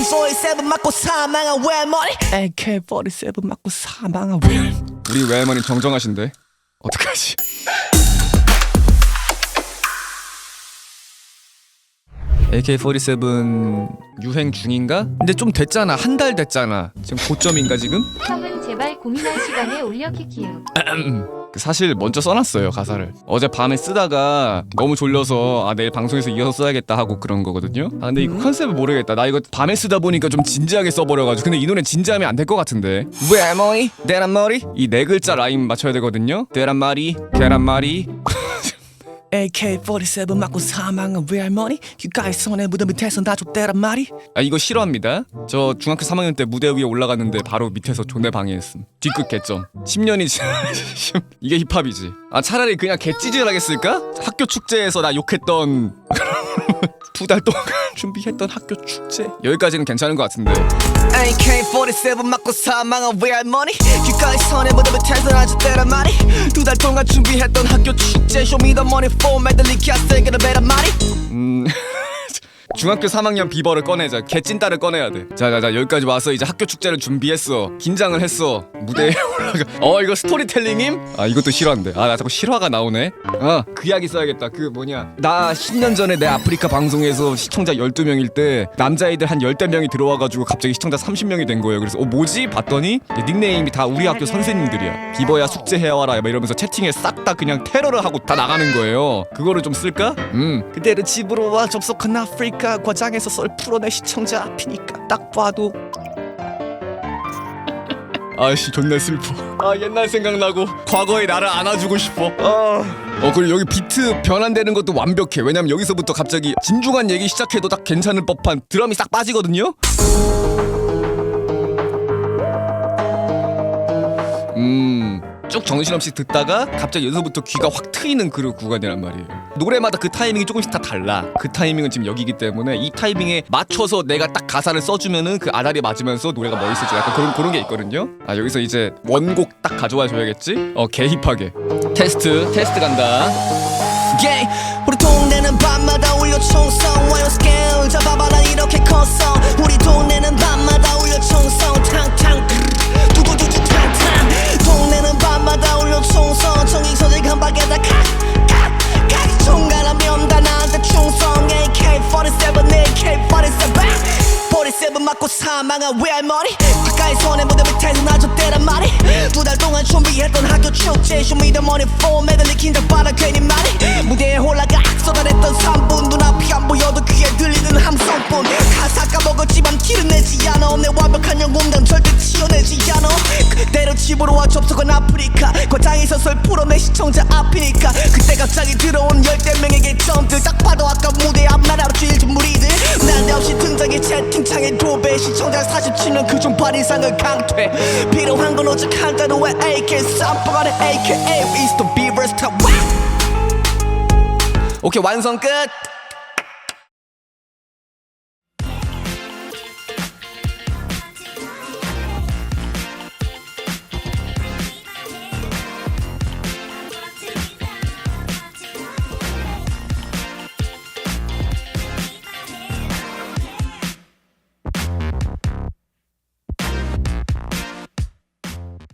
AK47 맞고 사망한 외머리 AK47 맞고 사망한 외머리 우리 외할머니 정정하신데 어떡하지? AK47 유행 중인가? 근데 좀 됐잖아 한 달 됐잖아 지금 고점인가 지금? 형은 제발 고민할 시간에 올려 키키우. 그 사실 먼저 써놨어요 가사를. 어제 밤에 쓰다가 너무 졸려서 아 내일 방송에서 이어서 써야겠다 하고 그런 거거든요. 아 근데 이거 컨셉을 모르겠다. 나 이거 밤에 쓰다 보니까 좀 진지하게 써버려가지고. 근데 이 노래 진지하면 안 될 것 같은데. 외머리 계란머리? 이 네 글자 라임 맞춰야 되거든요. 계란말이 계란말이 AK47 맞고 사망한 외할머니? 귓가에 손에 묻은 밑에서 나 줬대란 말이? 아 이거 싫어합니다. 저 중학교 3학년 때 무대 위에 올라갔는데 바로 밑에서 존내 방해했음. 뒷끝 개점. 10년이 지 이게 힙합이지. 아 차라리 그냥 개찌질하게 쓸까? 학교 축제에서 나 욕했던 두 달 동안 준비했던 학교 축제. 여기까지는 괜찮은 것 같은데. AK47 맞고 사망한 외할머니. 귓가에 묻은 밑에서 나 줬대란 말이 두 달 동안 준비했던 학교 축제. 쇼미더머니 포 메들리 키아스에게는 배란 말이 음 중학교 3학년 비버를 꺼내자. 개찐따를 꺼내야 돼. 자자자 여기까지 와서 이제 학교 축제를 준비했어. 긴장을 했어. 무대에 올라가. 어 이거 스토리텔링임? 아 이것도 실화인데 아 나 자꾸 실화가 나오네. 아그 이야기 써야겠다. 그 뭐냐. 나 10년 전에 내 아프리카 방송에서 시청자 12명일 때 남자애들 한 10대 명이 들어와가지고 갑자기 시청자 30명이 된 거예요. 그래서 어 뭐지? 봤더니 닉네임이 다 우리 학교 선생님들이야. 비버야 숙제해와라. 막 이러면서 채팅에 싹 다 그냥 테러를 하고 다 나가는 거예요. 그거를 좀 쓸까? 음. 그대를 집으로 와 접속한 아프리카 과장에서 썰 풀어내 시청자 앞이니까 딱 봐도. 아씨 존나 슬퍼. 아 옛날 생각나고 과거의 나를 안아주고 싶어. 아. 어 그리고 여기 비트 변환되는 것도 완벽해. 왜냐면 여기서부터 갑자기 진중한 얘기 시작해도 딱 괜찮을 법한 드럼이 싹 빠지거든요 쭉 정신없이 듣다가 갑자기 여기서부터 귀가 확 트이는 그런 구간이란 말이에요. 노래마다 그 타이밍이 조금씩 다 달라. 그 타이밍은 지금 여기기 때문에 이 타이밍에 맞춰서 내가 딱 가사를 써주면은 그 아다리 맞으면서 노래가 멋있어져 약간 그런 그런 게 있거든요. 아 여기서 이제 원곡 딱 가져와 줘야겠지? 어 개힙하게. 테스트 테스트 간다. Yeah. 우리 동네는 밤마다 울려 총성 와요. 스케일 잡아봐 난 이렇게 컸어 우리 동네는 밤마다 맞고 사망한 외할머니. 가까이 손에 묻은 밑에서 놔줬대란 말이. 두 달 동안 준비했던 학교 축제 쇼미더머니 폼 메들리 긴장 바라 괜히 말이. 무대에 올라가 쏟아냈던 3분 눈앞이 안 보여도 귀에 들리는 함성뿐. 가사 까먹었지만 티를 내지 않아. 내 완벽한 영웅당 절대 치워내지 않아. 그대로 집으로 와 접속한 과장에서 설 풀어내 시청자 앞이니까. 그때 갑자기 들어온 열대 명의 개점들 딱 봐도 아까 무대 앞 나라로 찔진 무리들. 난데없이 등장해 채팅창에 도배. 시청자 47명 그중 반 이상은 강퇴. 필요한 건 오직 한 단어의 AK 쌈뽕안의 AKA the beaver's top 오케이 완성 끝